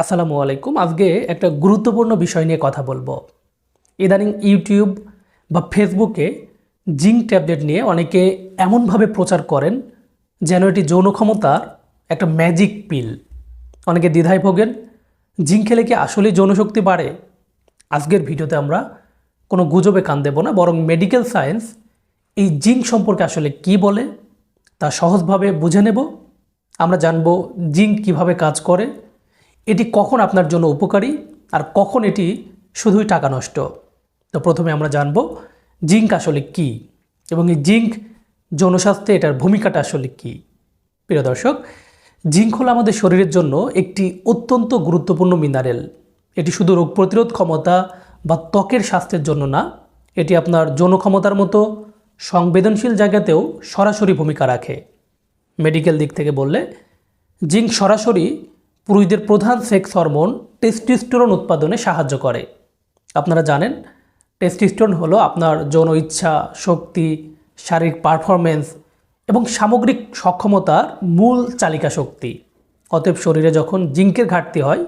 আসসালামু আলাইকুম। আজকে একটা গুরুত্বপূর্ণ বিষয় নিয়ে কথা বলব। ইদানিং ইউটিউব বা ফেসবুকে জিঙ্ক ট্যাবলেট নিয়ে অনেকে এমনভাবে প্রচার করেন যেন এটি যৌন ক্ষমতার একটা ম্যাজিক পিল। অনেকে দ্বিধায় ভোগেন, জিঙ্ক খেলে কি আসলেই যৌনশক্তি বাড়ে? আজকের ভিডিওতে আমরা কোনো গুজবে কান দেব না, বরং মেডিকেল সায়েন্স এই জিঙ্ক সম্পর্কে আসলে কি বলে তা সহজভাবে বুঝে নেব। আমরা জানব জিঙ্ক কীভাবে কাজ করে এটি কখন আপনার জন্য উপকারী আর কখন এটি শুধুই টাকা নষ্ট? তো প্রথমে আমরা জানব জিঙ্ক আসলে কি এবং এই জিঙ্ক জনস্বাস্থ্যে এটার ভূমিকাটা আসলে কি? প্রিয় দর্শক, জিঙ্ক হলো আমাদের শরীরের জন্য একটি অত্যন্ত গুরুত্বপূর্ণ মিনারেল এটি শুধু রোগ প্রতিরোধ ক্ষমতা বা ত্বকের স্বাস্থ্যের জন্য না, এটি আপনার যৌন ক্ষমতার মতো সংবেদনশীল জায়গাতেও সরাসরি ভূমিকা রাখে। মেডিকেল দিক থেকে বললে, জিঙ্ক সরাসরি পুরুষদের প্রধান সেক্স হরমোন টেস্টিস্টোরন উৎপাদনে সাহায্য করে। আপনারা জানেন, টেস্টিস্টোরন হলো আপনার যৌন ইচ্ছা, শক্তি, শারীরিক পারফরমেন্স এবং সামগ্রিক সক্ষমতার মূল চালিকা শক্তি। অতএব শরীরে যখন জিঙ্কের ঘাটতি হয়,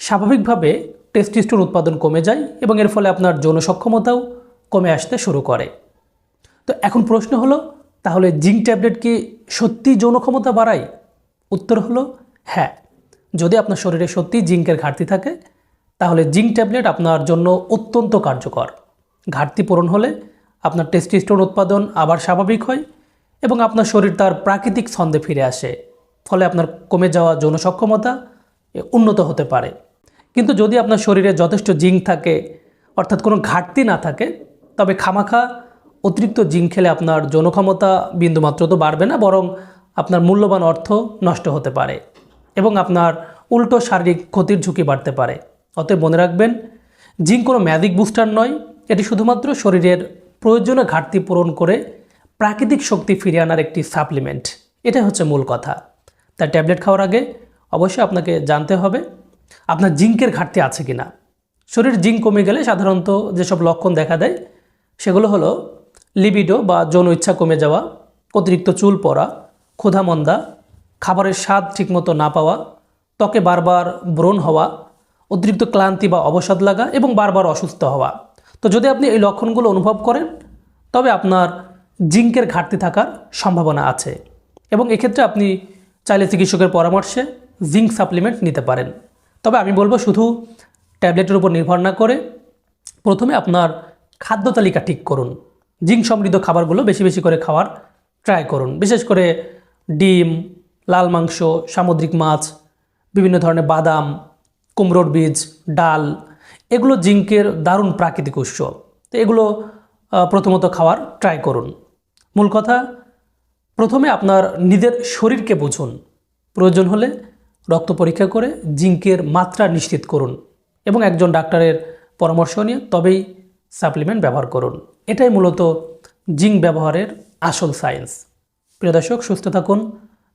স্বাভাবিকভাবে টেস্টিস্টোর উৎপাদন কমে যায় এবং এর ফলে আপনার যৌন সক্ষমতাও কমে আসতে শুরু করে। তো এখন প্রশ্ন হলো, তাহলে জিঙ্ক ট্যাবলেট কি সত্যি যৌন ক্ষমতা বাড়ায়? উত্তর হলো হ্যাঁ। যদি আপনার শরীরে সত্যি জিঙ্কের ঘাটতি থাকে, তাহলে জিঙ্ক ট্যাবলেট আপনার জন্য অত্যন্ত কার্যকর। ঘাটতি পূরণ হলে আপনার টেস্টিস্টোন উৎপাদন আবার স্বাভাবিক হয় এবং আপনার শরীর তার প্রাকৃতিক ছন্দে ফিরে আসে, ফলে আপনার কমে যাওয়া যৌন সক্ষমতা উন্নত হতে পারে। কিন্তু যদি আপনার শরীরে যথেষ্ট জিঙ্ক থাকে, অর্থাৎ কোনো ঘাটতি না থাকে, তবে খামাখা অতিরিক্ত জিঙ্ক খেলে আপনার যৌন ক্ষমতা বিন্দুমাত্র তো বাড়বে না, বরং আপনার মূল্যবান অর্থ নষ্ট হতে পারে। এবং আপনার উল্টো শারীরিক ক্ষতির ঝুঁকি বাড়তে পারে। অতএব মনে রাখবেন, জিঙ্ক কোনো ম্যাজিক বুস্টার নয়, এটি শুধুমাত্র শরীরের প্রয়োজনীয় ঘাটতি পূরণ করে প্রাকৃতিক শক্তি ফিরিয়ে আনার একটি সাপ্লিমেন্ট। এটাই হচ্ছে মূল কথা। তাই ট্যাবলেট খাওয়ার আগে অবশ্যই আপনাকে জানতে হবে, আপনার জিঙ্কের ঘাটতি আছে কি না শরীর জিঙ্ক কমে গেলে সাধারণত যেসব লক্ষণ দেখা দেয়, সেগুলো হলো লিবিডো বা যৌন ইচ্ছা কমে যাওয়া, অতিরিক্ত চুল পড়া, ক্ষুধামন্দা খাবারের স্বাদ ঠিকমতো না পাওয়া, ত্বকে বারবার ব্রণ হওয়া, অতিরিক্ত ক্লান্তি বা অবসাদ লাগা এবং বারবার অসুস্থ হওয়া। তো যদি আপনি এই লক্ষণগুলো অনুভব করেন, তবে আপনার জিঙ্কের ঘাটতি থাকার সম্ভাবনা আছে এবং এক্ষেত্রে আপনি চাইলে চিকিৎসকের পরামর্শে জিঙ্ক সাপ্লিমেন্ট নিতে পারেন। তবে আমি বলব শুধু ট্যাবলেটের উপর নির্ভর না করে, প্রথমে আপনার খাদ্য তালিকা ঠিক করুন। জিঙ্ক সমৃদ্ধ খাবারগুলো বেশি বেশি করে খাওয়ার ট্রাই করুন। বিশেষ করে ডিম লাল মাংস, সামুদ্রিক মাছ, বিভিন্ন ধরনের বাদাম, কুমড়োর বীজ, ডাল, এগুলো জিঙ্কের দারুণ প্রাকৃতিক উৎস। তো এগুলো প্রথমত খাওয়ার ট্রাই করুন। মূল কথা, প্রথমে আপনার নিজের শরীরকে বুঝুন। প্রয়োজন হলে রক্ত পরীক্ষা করে জিঙ্কের মাত্রা নিশ্চিত করুন এবং একজন ডাক্তারের পরামর্শ নিয়ে তবেই সাপ্লিমেন্ট ব্যবহার করুন। এটাই মূলত জিঙ্ক ব্যবহারের আসল সায়েন্স প্রিয় দর্শক, সুস্থ থাকুন